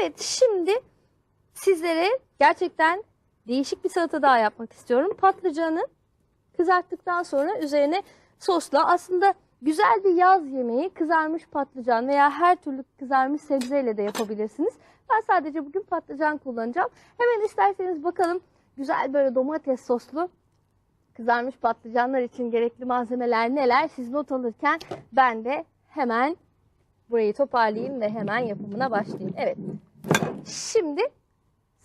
Evet şimdi sizlere gerçekten değişik bir salata daha yapmak istiyorum. Patlıcanı kızarttıktan sonra üzerine sosla aslında güzel bir yaz yemeği kızarmış patlıcan veya her türlü kızarmış sebzeyle de yapabilirsiniz. Ben sadece bugün patlıcan kullanacağım. Hemen isterseniz bakalım güzel böyle domates soslu kızarmış patlıcanlar için gerekli malzemeler neler? Siz not alırken ben de hemen burayı toparlayayım ve hemen yapımına başlayayım. Evet. Şimdi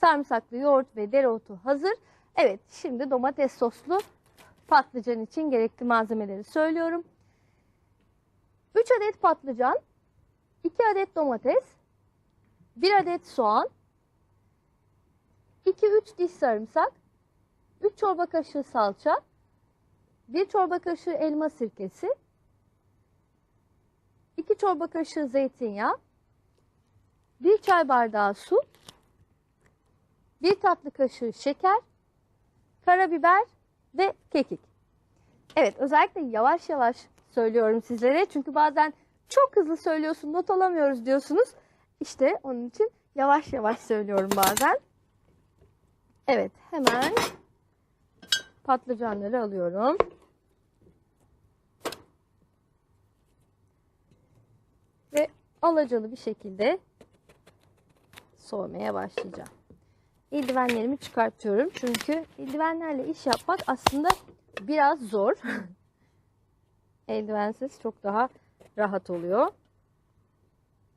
sarımsaklı yoğurt ve dereotu hazır. Evet, şimdi domates soslu patlıcan için gerekli malzemeleri söylüyorum. 3 adet patlıcan, 2 adet domates, 1 adet soğan, 2-3 diş sarımsak, 3 çorba kaşığı salça, 1 çorba kaşığı elma sirkesi, 2 çorba kaşığı zeytinyağı, 1 çay bardağı su, 1 tatlı kaşığı şeker, karabiber ve kekik. Evet özellikle yavaş yavaş söylüyorum sizlere çünkü bazen çok hızlı söylüyorsun not alamıyoruz diyorsunuz. İşte onun için yavaş yavaş söylüyorum bazen. Evet hemen patlıcanları alıyorum. Ve alacalı bir şekilde soğumaya başlayacağım. Eldivenlerimi çıkartıyorum çünkü eldivenlerle iş yapmak aslında biraz zor. Eldivensiz çok daha rahat oluyor.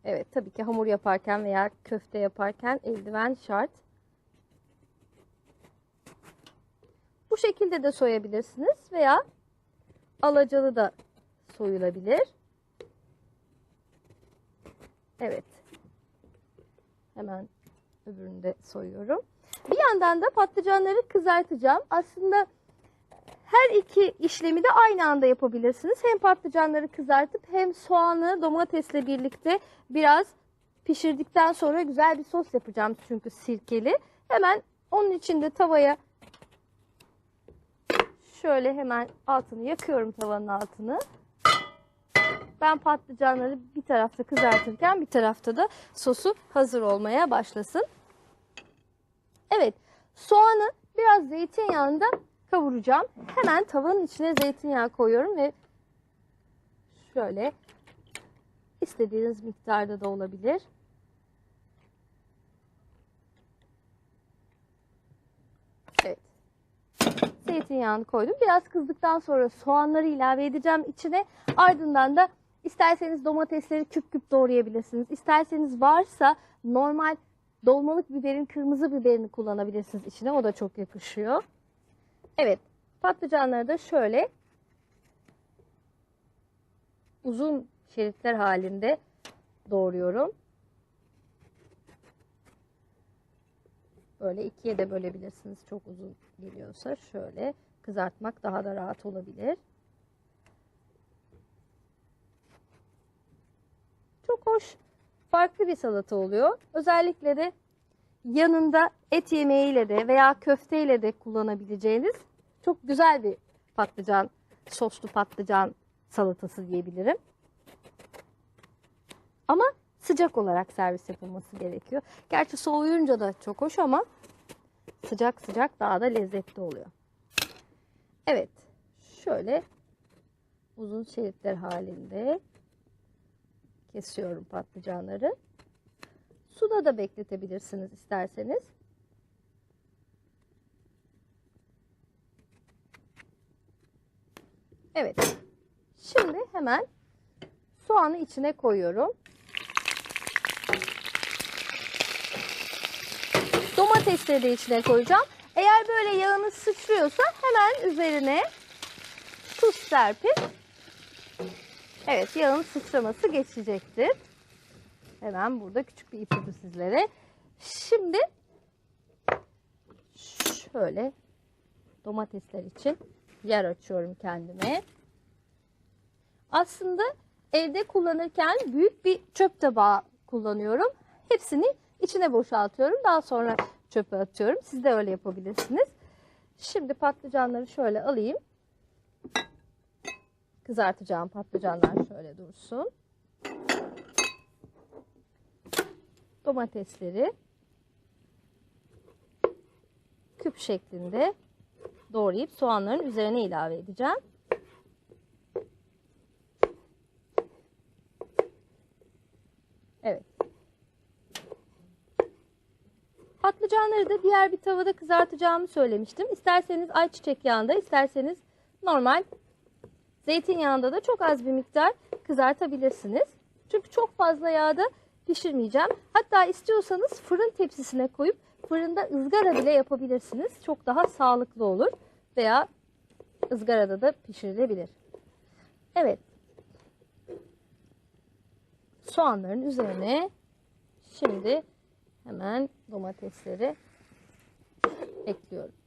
Evet tabii ki hamur yaparken veya köfte yaparken eldiven şart. Bu şekilde de soyabilirsiniz veya alacalı da soyulabilir. Evet. Hemen öbürünü de soyuyorum. Bir yandan da patlıcanları kızartacağım. Aslında her iki işlemi de aynı anda yapabilirsiniz. Hem patlıcanları kızartıp hem soğanı domatesle birlikte biraz pişirdikten sonra güzel bir sos yapacağım çünkü sirkeli. Hemen onun için de tavaya şöyle hemen altını yakıyorum tavanın altını. Ben patlıcanları bir tarafta kızartırken bir tarafta da sosu hazır olmaya başlasın. Evet soğanı biraz zeytinyağında kavuracağım. Hemen tavanın içine zeytinyağı koyuyorum ve şöyle istediğiniz miktarda da olabilir. Evet. Zeytinyağını koydum. Biraz kızdıktan sonra soğanları ilave edeceğim içine. Ardından da isterseniz domatesleri küp küp doğrayabilirsiniz. İsterseniz varsa normal dolmalık biberin kırmızı biberini kullanabilirsiniz içine. O da çok yakışıyor. Evet. Patlıcanları da şöyle uzun şeritler halinde doğruyorum. Böyle ikiye de bölebilirsiniz. Çok uzun geliyorsa şöyle kızartmak daha da rahat olabilir. Çok hoş, farklı bir salata oluyor. Özellikle de yanında et yemeğiyle de veya köfteyle de kullanabileceğiniz çok güzel bir patlıcan, soslu patlıcan salatası diyebilirim. Ama sıcak olarak servis yapılması gerekiyor. Gerçi soğuyunca da çok hoş ama sıcak sıcak daha da lezzetli oluyor. Evet, şöyle uzun şeritler halinde kesiyorum patlıcanları. Suda da bekletebilirsiniz isterseniz. Evet. Şimdi hemen soğanı içine koyuyorum. Domatesleri de içine koyacağım. Eğer böyle yağını sıçrıyorsa hemen üzerine tuz serpip Evet yağın sıçraması geçecektir. Hemen burada küçük bir ipucu sizlere. Şimdi şöyle domatesler için yer açıyorum kendime. Aslında evde kullanırken büyük bir çöp tabağı kullanıyorum. Hepsini içine boşaltıyorum. Daha sonra çöpe atıyorum. Siz de öyle yapabilirsiniz. Şimdi patlıcanları şöyle alayım. Kızartacağım patlıcanlar şöyle dursun. domatesleri küp şeklinde doğrayıp soğanların üzerine ilave edeceğim. Evet. Patlıcanları da diğer bir tavada kızartacağımı söylemiştim. İsterseniz ayçiçek yağında, isterseniz normal zeytinyağında da çok az bir miktar kızartabilirsiniz. Çünkü çok fazla yağda pişirmeyeceğim. Hatta istiyorsanız fırın tepsisine koyup fırında ızgara bile yapabilirsiniz. Çok daha sağlıklı olur. Veya ızgarada da pişirilebilir. Evet. Soğanların üzerine şimdi hemen domatesleri ekliyorum.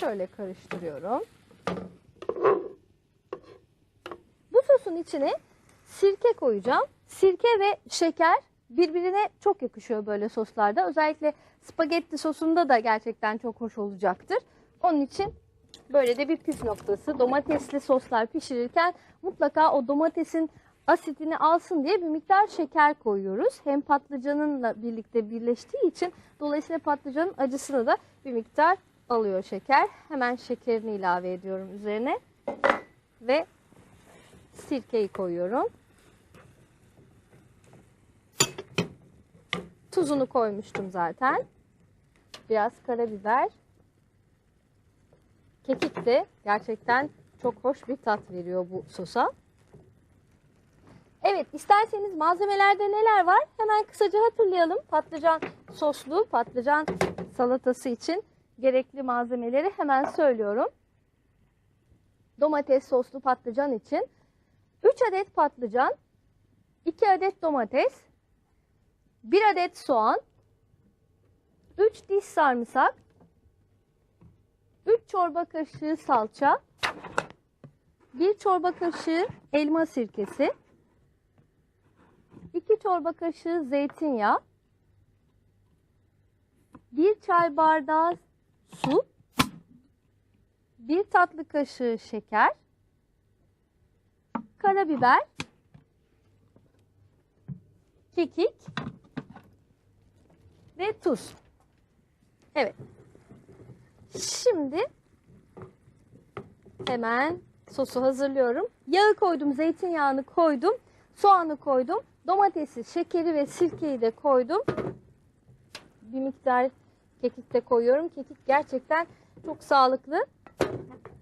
Şöyle karıştırıyorum. Bu sosun içine sirke koyacağım. Sirke ve şeker birbirine çok yakışıyor böyle soslarda. Özellikle spagetti sosunda da gerçekten çok hoş olacaktır. Onun için böyle de bir püf noktası. Domatesli soslar pişirirken mutlaka o domatesin asitini alsın diye bir miktar şeker koyuyoruz. Hem patlıcanınla birlikte birleştiği için dolayısıyla patlıcanın acısını da bir miktar alıyor şeker. Hemen şekerini ilave ediyorum üzerine ve sirkeyi koyuyorum. Tuzunu koymuştum zaten. Biraz karabiber. Kekik de gerçekten çok hoş bir tat veriyor bu sosa. Evet isterseniz malzemelerde neler var hemen kısaca hatırlayalım. Patlıcan soslu patlıcan salatası için gerekli malzemeleri hemen söylüyorum. Domates soslu patlıcan için 3 adet patlıcan, 2 adet domates, 1 adet soğan, 3 diş sarımsak, 3 çorba kaşığı salça, 1 çorba kaşığı elma sirkesi, 2 çorba kaşığı zeytinyağı, 1 çay bardağı su, 1 tatlı kaşığı şeker, karabiber, kekik ve tuz. Evet. Şimdi hemen sosu hazırlıyorum. Yağı koydum, zeytinyağını koydum, soğanı koydum, domatesi, şekeri ve sirkeyi de koydum. Bir miktar kekik de koyuyorum. Kekik gerçekten çok sağlıklı.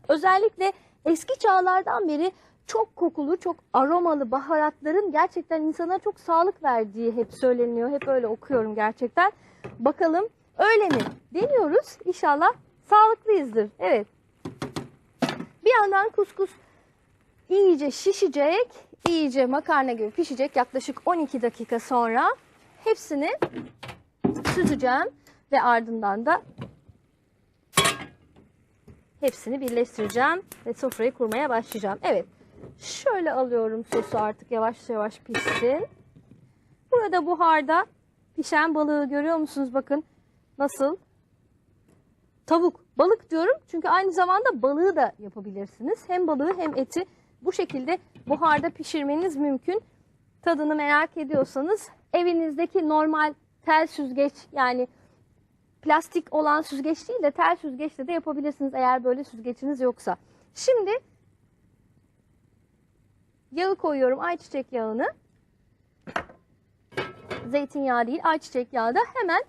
Özellikle eski çağlardan beri çok kokulu, çok aromalı baharatların gerçekten insana çok sağlık verdiği hep söyleniyor. Hep öyle okuyorum gerçekten. Bakalım öyle mi? Deniyoruz. İnşallah sağlıklıyızdır. Evet. Bir yandan kuskus iyice şişecek, iyice makarna gibi pişecek. Yaklaşık 12 dakika sonra hepsini süzeceğim ve ardından da hepsini birleştireceğim ve sofrayı kurmaya başlayacağım. Evet. Şöyle alıyorum sosu artık yavaş yavaş pişsin. Burada buharda pişen balığı görüyor musunuz? Bakın nasıl? Tavuk, balık diyorum çünkü aynı zamanda balığı da yapabilirsiniz. Hem balığı hem eti bu şekilde buharda pişirmeniz mümkün. Tadını merak ediyorsanız evinizdeki normal tel süzgeç yani plastik olan süzgeç değil de tel süzgeçle de yapabilirsiniz eğer böyle süzgeçiniz yoksa. Şimdi yağı koyuyorum ayçiçek yağını. Zeytinyağı değil ayçiçek yağı da hemen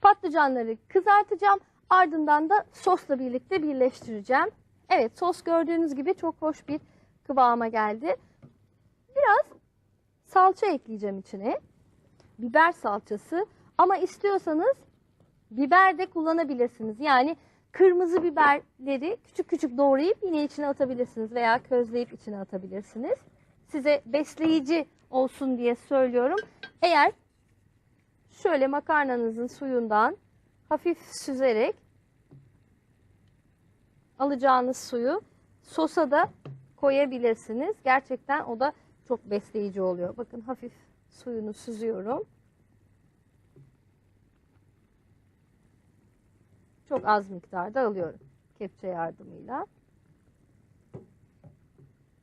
patlıcanları kızartacağım. Ardından da sosla birlikte birleştireceğim. Evet sos gördüğünüz gibi çok hoş bir kıvama geldi. Biraz salça ekleyeceğim içine. Biber salçası ama istiyorsanız biber de kullanabilirsiniz. Yani kırmızı biberleri küçük küçük doğrayıp yine içine atabilirsiniz veya közleyip içine atabilirsiniz. Size besleyici olsun diye söylüyorum. Eğer şöyle makarnanızın suyundan hafif süzerek alacağınız suyu sosa da koyabilirsiniz. Gerçekten o da çok besleyici oluyor. Bakın hafif suyunu süzüyorum. Çok az miktarda alıyorum kepçe yardımıyla.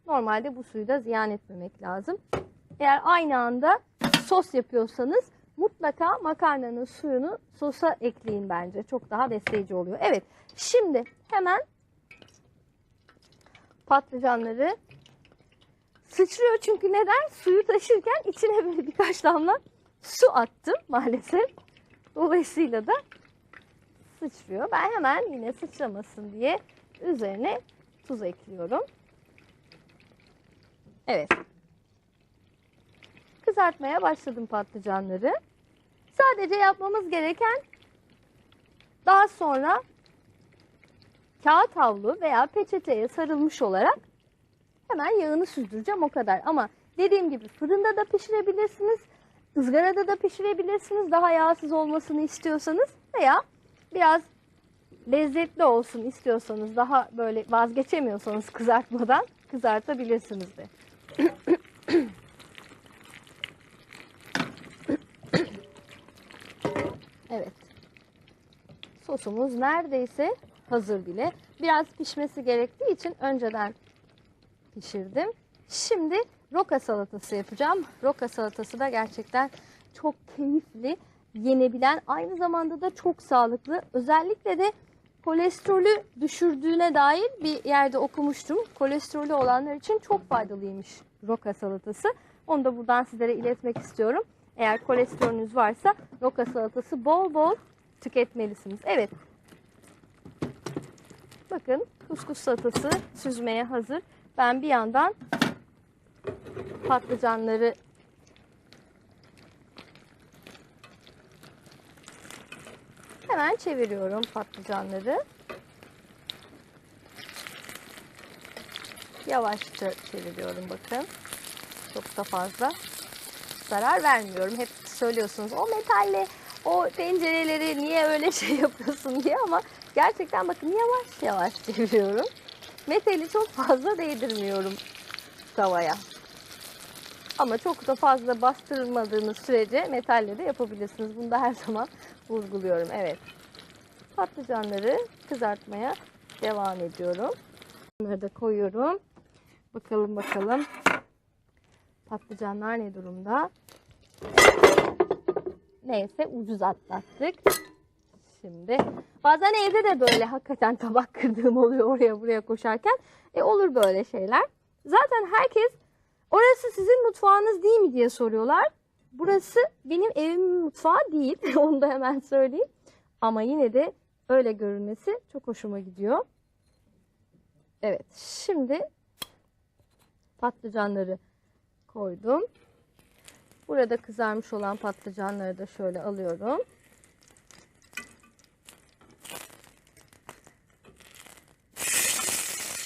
Normalde bu suyu da ziyan etmemek lazım. Eğer aynı anda sos yapıyorsanız mutlaka makarnanın suyunu sosa ekleyin bence. Çok daha besleyici oluyor. Evet. Şimdi hemen patlıcanları sıçrıyor çünkü neden? Suyu taşırken içine böyle birkaç damla su attım maalesef. Dolayısıyla da sıçrıyor. Ben hemen yine sıçramasın diye üzerine tuz ekliyorum. Evet. Kızartmaya başladım patlıcanları. Sadece yapmamız gereken daha sonra kağıt havlu veya peçeteye sarılmış olarak hemen yağını süzdüreceğim o kadar. Ama dediğim gibi fırında da pişirebilirsiniz, ızgarada da pişirebilirsiniz daha yağsız olmasını istiyorsanız veya biraz lezzetli olsun istiyorsanız daha böyle vazgeçemiyorsanız kızartmadan kızartabilirsiniz de. Evet. Sosumuz neredeyse hazır bile. Biraz pişmesi gerektiği için önceden pişirdim. Şimdi roka salatası yapacağım. Roka salatası da gerçekten çok keyifli, yenebilen, aynı zamanda da çok sağlıklı. Özellikle de kolesterolü düşürdüğüne dair bir yerde okumuştum. Kolesterolü olanlar için çok faydalıymış roka salatası. Onu da buradan sizlere iletmek istiyorum. Eğer kolesterolünüz varsa roka salatası bol bol tüketmelisiniz. Evet. Bakın kuskus salatası süzmeye hazır. Ben bir yandan patlıcanları hemen çeviriyorum patlıcanları. Yavaşça çeviriyorum bakın. Çok da fazla zarar vermiyorum. Hep söylüyorsunuz o metalle o tencereleri niye öyle şey yapıyorsun diye ama gerçekten bakın yavaş yavaş çeviriyorum. Metali çok fazla değdirmiyorum tavaya. Ama çok da fazla bastırmadığınız sürece metalle de yapabilirsiniz. Bunu da her zaman vurguluyorum. Evet. Patlıcanları kızartmaya devam ediyorum. Bunları da koyuyorum. Bakalım bakalım. Patlıcanlar ne durumda? Neyse ucuz atlattık. Şimdi bazen evde de böyle hakikaten tabak kırdığım oluyor oraya buraya koşarken. E olur böyle şeyler. Zaten herkes orası sizin mutfağınız değil mi diye soruyorlar. Burası benim evimin mutfağı değil. Onu da hemen söyleyeyim. Ama yine de öyle görünmesi çok hoşuma gidiyor. Evet şimdi patlıcanları koydum. Burada kızarmış olan patlıcanları da şöyle alıyorum.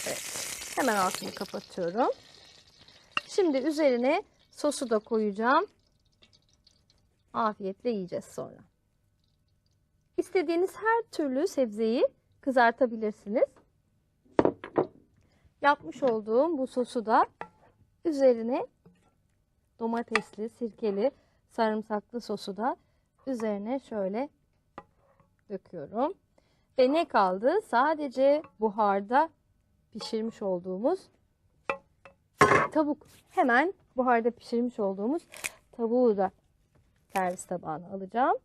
Evet. Hemen altını kapatıyorum. Şimdi üzerine sosu da koyacağım. Afiyetle yiyeceğiz sonra. İstediğiniz her türlü sebzeyi kızartabilirsiniz. Yapmış olduğum bu sosu da üzerine domatesli, sirkeli, sarımsaklı sosu da üzerine şöyle döküyorum. Ve ne kaldı? Sadece buharda pişirmiş olduğumuz tavuk. Hemen buharda pişirmiş olduğumuz tavuğu da servis tabağına alacağım.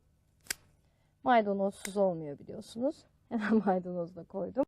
Maydanozsuz olmuyor biliyorsunuz. Hemen maydanoz da koydum.